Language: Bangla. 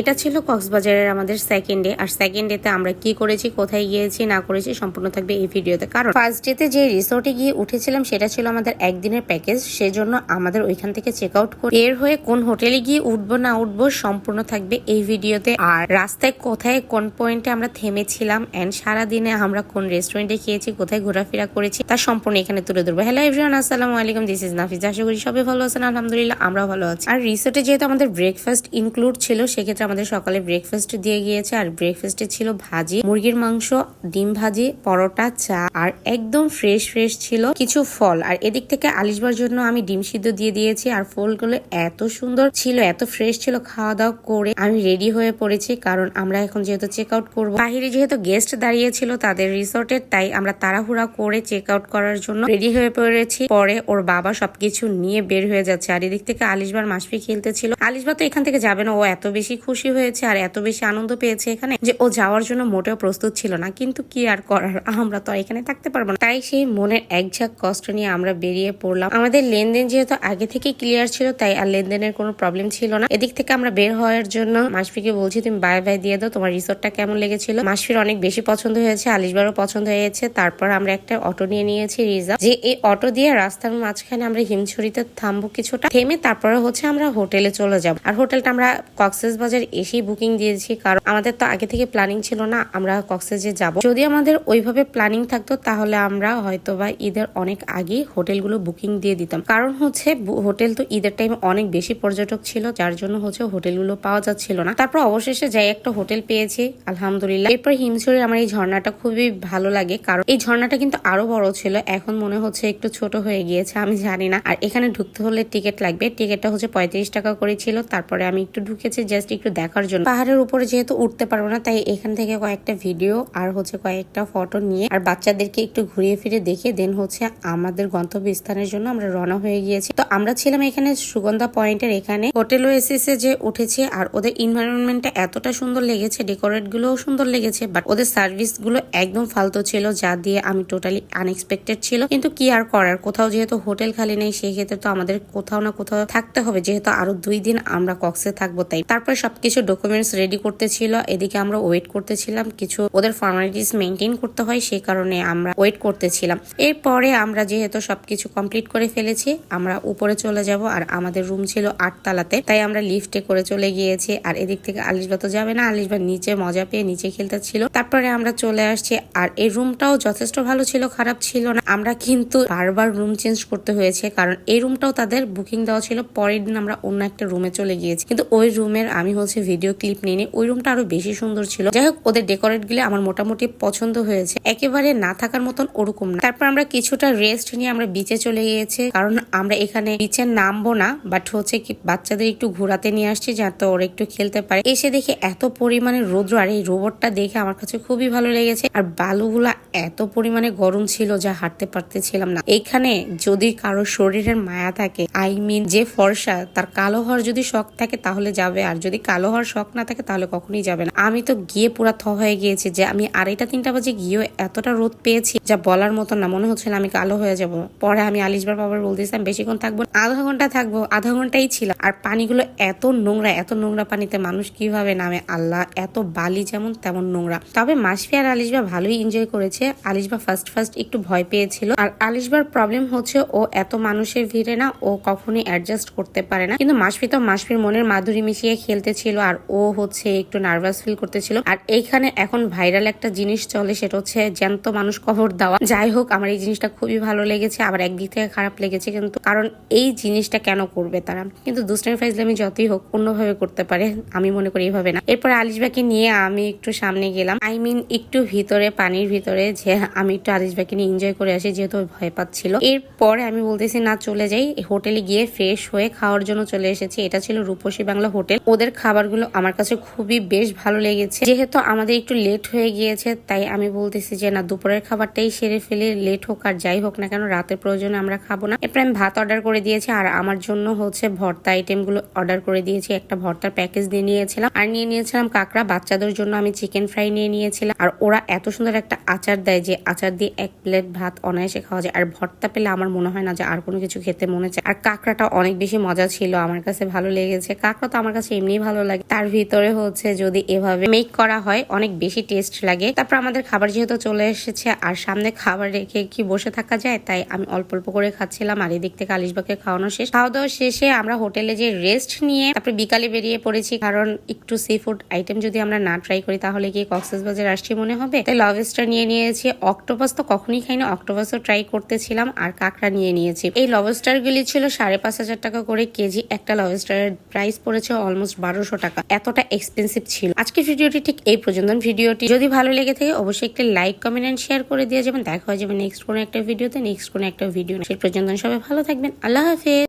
এটা ছিল কক্সবাজারের আমাদের সেকেন্ড ডে আর সেকেন্ড ডেতে আমরা কি করেছি, কোথায় গিয়েছি, না করেছি, সম্পূর্ণ থাকবে এই ভিডিওতে। কারণ ফার্স্ট ডেতে যে রিসোর্টে গিয়ে উঠেছিলাম, সেটা ছিল আমাদের একদিনের প্যাকেজ সেজন্য আমাদের ওইখান থেকে চেক আউট করে এর হয়ে কোন হোটেলে গিয়ে উঠবো, না উঠবো, সম্পূর্ণ থাকবে এই ভিডিওতে। আর রাস্তায় কোথায়, কোন পয়েন্টে আমরা থেমেছিলাম এন্ড সারাদিনে আমরা কোন রেস্টুরেন্টে খেয়েছি, কোথায় ঘোরাফেরা করেছি, তা সম্পূর্ণ এখানে তুলে ধরবো। হ্যালো এভরিওয়ান আসসালামু আলাইকুম দিস ইজ নাফিজ আশা করি সবাই ভালো আছেন, আলহামদুলিল্লাহ আমরা ভালো আছি। আর রিসোর্টে যেহেতু আমাদের ব্রেকফাস্ট ইনক্লুড ছিল, সেক্ষেত্রে আমাদের সকালে ব্রেকফাস্ট দিয়ে গিয়েছে। আর ব্রেকফাস্টে ছিল ভাজি, মুরগির মাংস, ডিম ভাজি, পরোটা, চা, আর একদম ফ্রেশ ফ্রেশ ছিল কিছু ফল। আর এদিক থেকে আলিশবার জন্য আমি ডিম সিদ্ধ দিয়ে দিয়েছি। আর ফলগুলো এত সুন্দর ছিল, এত ফ্রেশ ছিল খাওয়া দাওয়া করে আমি রেডি হয়ে পড়েছি। কারণ আমরা এখন যেহেতু চেক আউট করব বাহিরে যেহেতু গেস্ট দাঁড়িয়েছিল তাদের রিসোর্টের তাই আমরা তাড়াহুড়া করে চেক আউট করার জন্য রেডি হয়ে পড়েছি। পরে ওর বাবা সবকিছু নিয়ে বের হয়ে যাচ্ছে। আর এদিক থেকে আলিশবার মাসফি খেলতেছিল। আলিশবা তো এখান থেকে যাবে না, ও এত বেশি খুশি। হয়েছে আর এত বেশি আনন্দ পেয়েছে এখানে যে ও যাওয়ার জন্য মোটেও প্রস্তুত ছিল না। কিন্তু কি আর করার? আমরা তো এখানে থাকতে পারব না। তাই সেই মনের একঝাক কষ্ট নিয়ে আমরা বেরিয়ে পড়লাম। আমাদের লেনদেন যেহেতু আগে থেকে ক্লিয়ার ছিল, তাই আর লেনদেনের কোনো প্রবলেম ছিল না। এদিক থেকে আমরা বের হওয়ার জন্য মাসফিকে বলছি, তুমি বাই বাই দিয়ে দাও। তোমার রিসোর্টটা কেমন লেগেছিল? মাসফির অনেক বেশি পছন্দ হয়েছে, আলিশবারও পছন্দ হয়েছে। তারপর আমরা একটা অটো নিয়ে নিয়েছি রিজার্ভ যে এই অটো দিয়ে রাস্তার মাঝখানে আমরা হিমছড়িতে থামবো কিছুটা। থেমে তারপরে হচ্ছে আমরা হোটেলে চলে যাব। আর হোটেলটা আমরা কক্সেস বাজার এসেই বুকিং দিয়েছি। কারণ আমাদের তো আগে থেকে প্ল্যানিং ছিল না, আমরা কক্সেসে যাব। যদি আমাদের ওইভাবে প্ল্যানিং থাকতো, তাহলে আমরা হয়তো বা ঈদের অনেক আগে হোটেলগুলো বুকিং দিয়ে দিতাম। কারণ হচ্ছে হোটেল তো ঈদের টাইমে অনেক বেশি পর্যটক ছিল, যার জন্য হচ্ছে হোটেলগুলো পাওয়া যাচ্ছিল না। তারপর অবশেষে যাই একটা হোটেল পেয়েছি, আলহামদুলিল্লাহ। এরপর হিমছড়ির আমার এই ঝর্ণাটা খুবই ভালো লাগে, কারণ এই ঝর্ণাটা কিন্তু আরও বড় ছিল, এখন মনে হচ্ছে একটু ছোট হয়ে গিয়েছে, আমি জানি না। আর এখানে ঢুকতে হলে টিকিট লাগবে। টিকিটটা হচ্ছে পঁয়ত্রিশ টাকা করে ছিল, তারপরে আমি একটু ঢুকেছি জাস্ট একটু দেখার জন্য। পাহাড়ের উপরে যেহেতু উঠতে পারব না, তাই এখান থেকে কয়েকটা ভিডিও আর হচ্ছে কয়েকটা ফটো নিয়ে আর বাচ্চাদেরকে একটু ঘুরিয়ে ফিরে দেখে দেন হচ্ছে আমাদের গন্তব্য স্থানের জন্য আমরা রওনা হয়ে গিয়েছি। তো আমরা ছিলাম এখানে সুগন্ধা পয়েন্টের এখানে। হোটেল ওয়েসিসে যে উঠেছে আর ওদের এনভায়রনমেন্টটা এতটা সুন্দর লেগেছে ডেকোরেট গুলোও সুন্দর লেগেছে বাট ওদের সার্ভিসগুলো একদম ফালতু ছিল, যা দিয়ে আমি টোটালি আনএক্সপেক্টেড ছিল। কিন্তু কি আর করার, কোথাও যেহেতু হোটেল খালি নেই, সেই ক্ষেত্রে তো আমাদের কোথাও না কোথাও থাকতে হবে। যেহেতু আরও দুই দিন আমরা কক্সে থাকব, তাই। তারপরে সবকিছু ডকুমেন্টস রেডি করতেছিল, এদিকে আমরা ওয়েট করতেছিলাম, কিছু ওদের ফর্মালিটিস মেনটেন করতে হয়, সেই কারণে আমরা ওয়েট করতেছিলাম। এরপরে আমরা যেহেতু সবকিছু কমপ্লিট করে ফেলেছি, আমরা উপরে চলে যাব আর আমাদের রুম ছিল আটতলাতে, তাই আমরা লিফটে করে চলে গিয়েছি। আর এদিক থেকে আলিশবা তো যাবে না, আলিশবা নিচে মজা পেয়ে নিচে খেলতে ছিল। তারপরে আমরা চলে আসছি, আর এই রুমটাও যথেষ্ট ভালো ছিল, খারাপ ছিল না। আমরা কিন্তু বারবার রুম চেঞ্জ করতে হয়েছে, কারণ এই রুমটাও তাদের বুকিং দেওয়া ছিল, পরের দিন আমরা অন্য একটা রুমে চলে গিয়েছি। কিন্তু ওই রুমের আমি হচ্ছে ভিডিও ক্লিপ নিয়ে ওই রুমটা আরও বেশি সুন্দর ছিল। যাই হোক, ওদের ডেকোরেটগুলো আমার মোটামুটি পছন্দ হয়েছে। একেবারে না থাকার মতন ওরকম না। তারপর আমরা কিছুটা রেস্ট নিয়ে আমরা বিচে চলে গিয়েছি। কারণ আমরা এখানে বিচে নামবো না বাট হচ্ছে কি বাচ্চাদের একটু ঘোরাতে নিয়ে আসছি যাতে ওরা একটু খেলতে পারে। এসে দেখে এত পরিমাণে রৌদ্র, আর এই রোবটটা দেখে আমার কাছে খুবই ভালো লেগেছে। আর বালুগুলা এত পরিমাণে গরম ছিল যা হাঁটতে পারতেছিলাম না। এখানে যদি কারও শরীরের মায়া থাকে আই মিন যে ফর্সা, তার কালো হওয়ার যদি শখ থাকে, তাহলে যাবে। আর যদি কালো হওয়ার শখ না থাকে তাহলে কখনোই যাবে না। আমি তো গিয়ে পুরা থ হয়ে গিয়েছি যে আমি আড়াইটা, তিনটা বাজে গিয়েও এতটা রোদ পেয়েছি যা বলার মতো না, মনে হচ্ছে না আমি কালো হয়ে যাব। পরে আমি আলিশবার বাবার বলতেছিলাম বেশিক্ষণ থাকব আধা ঘণ্টা থাকব, আধা ঘন্টাই ছিল। আর পানিগুলো এত নোংরা এত নোংরা পানিতে মানুষ কীভাবে নামে আল্লাহ, এত বালি যেমন তেমন নোংরা। তবে মাসফি আর আলিশবা ভালোই এনজয় করেছে। আলিশবা ফার্স্ট ফার্স্ট একটু ভয় পেয়েছিল। আর আলিশবার প্রবলেম হচ্ছে ও এত মানুষের ভিড়ে না, ও কখনোই অ্যাডজাস্ট করতে পারে না। কিন্তু মাসফি তো মাসফির মনের মাধুরী মিশিয়ে খেলতেছিল আর ও হচ্ছে একটু নার্ভাস ফিল করতেছিল। আর এইখানে এখন ভাইরাল একটা জিনিস চলে, সেটা হচ্ছে জ্যান্ত মানুষ কবর দেওয়া। যাই হোক, আমার এই জিনিসটা খুবই ভালো লেগেছে, আবার একদিক থেকে খারাপ লেগেছে কিন্তু, কারণ এই জিনিসটা কেন করবে তারা? কিন্তু দুষ্টামি, ফাইজলামি যতই হোক, অন্যভাবে করতে পারে, আমি মনে করি এইভাবে না। এরপর আলিশবাকে নিয়ে আমি একটু সামনে গেলাম। আই মিন একটু ভিতরে, পানির ভিতরে, যে আমি একটু আলিশবাকে নিয়ে এনজয় করে আসি, যেহেতু ভয় পাচ্ছিল। এরপরে আমি বলতেছি, না, চলে যাই। হোটেলে গিয়ে ফ্রেশ হয়ে খাওয়ার জন্য চলে এসেছি। এটা ছিল রূপসী বাংলা হোটেল। ওদের খাবারগুলো আমার কাছে খুবই বেশ ভালো লেগেছে। যেহেতু আমাদের একটু লেট হয়ে গিয়েছে, তাই আমি বলতেছি যে, না, দুপুরের খাবারটাই সেরে ফেলে লেট হোক আর যাই হোক না কেন, রাতের প্রয়োজনে আমরা খাব না। এরপর আমি ভাত অর্ডার করে দিয়েছি, আর আমার জন্য হচ্ছে ভর্তা আইটেমগুলো অর্ডার করে দিয়েছি। একটা ভর্তার প্যাকেজ দিয়ে নিয়েছিলাম, আর নিয়ে নিয়েছিলাম কাঁকড়া। বাচ্চাদের জন্য আমি চিকেন ফ্রাই নিয়ে নিয়েছিলাম, আর ওরা এত সুন্দর একটা আচার দেয় যে, আচার দিয়ে এক প্লেট ভাত অনায়াসে খাওয়া যায়। আর ভর্তা পেলে আমার মনে হয় না যে, আর কোনো কিছু খেতে মনে চায়। আর কাঁকড়াটা অনেক বেশি মজা ছিল, আমার কাছে ভালো লেগেছে। কাঁকড়া তো আমার কাছে এমনি ভালো লাগে। তার ভিতরে হচ্ছে যদি এভাবে মেক করা হয়, অনেক বেশি টেস্ট লাগে। তারপর আমাদের খাবার যেহেতু চলে এসেছে, আর সামনে খাবার রেখে কি বসে থাকা যায়, তাই আমি অল্প অল্প করে খাচ্ছিলাম, আর এদিক থেকে আলিশবাকে খাওয়ানো শেষ। খাওয়া দাওয়া শেষে আমরা হোটেলে যে রেস্ট নিয়ে তারপরে বিকালে বেরিয়ে পড়েছি, কারণ একটু সি ফুড আইটেম যদি আমরা না ট্রাই করি, তাহলে কি কক্সেস বাজার আসছি মনে হবে? তাই লভেস্টার নিয়ে নিয়েছি। অক্টোপাস তো কখনোই খাইনি অক্টোপাসও ট্রাই করতেছিলাম, আর কাঁকড়া নিয়ে নিয়েছি। এই লভেস্টার গুলি ছিল সাড়ে পাঁচ হাজার টাকা করে কেজি। একটা লভেস্টারের প্রাইস পড়েছে অলমোস্ট বারোশো টাকা। এতটা এক্সপেন্সিভ ছিল। আজকে ভিডিওটি ঠিক এই পর্যন্ত। ভিডিওটি যদি ভালো লেগে থাকে, অবশ্যই একটি লাইক কমেন্ট এন্ড শেয়ার করে দিয়ে যাবেন। দেখা হয়ে যাবে নেক্সট কোনো একটা ভিডিওতে নেক্সট কোনো একটা ভিডিও সেই পর্যন্ত সবাই ভালো থাকবেন। আল্লাহ হাফেজ।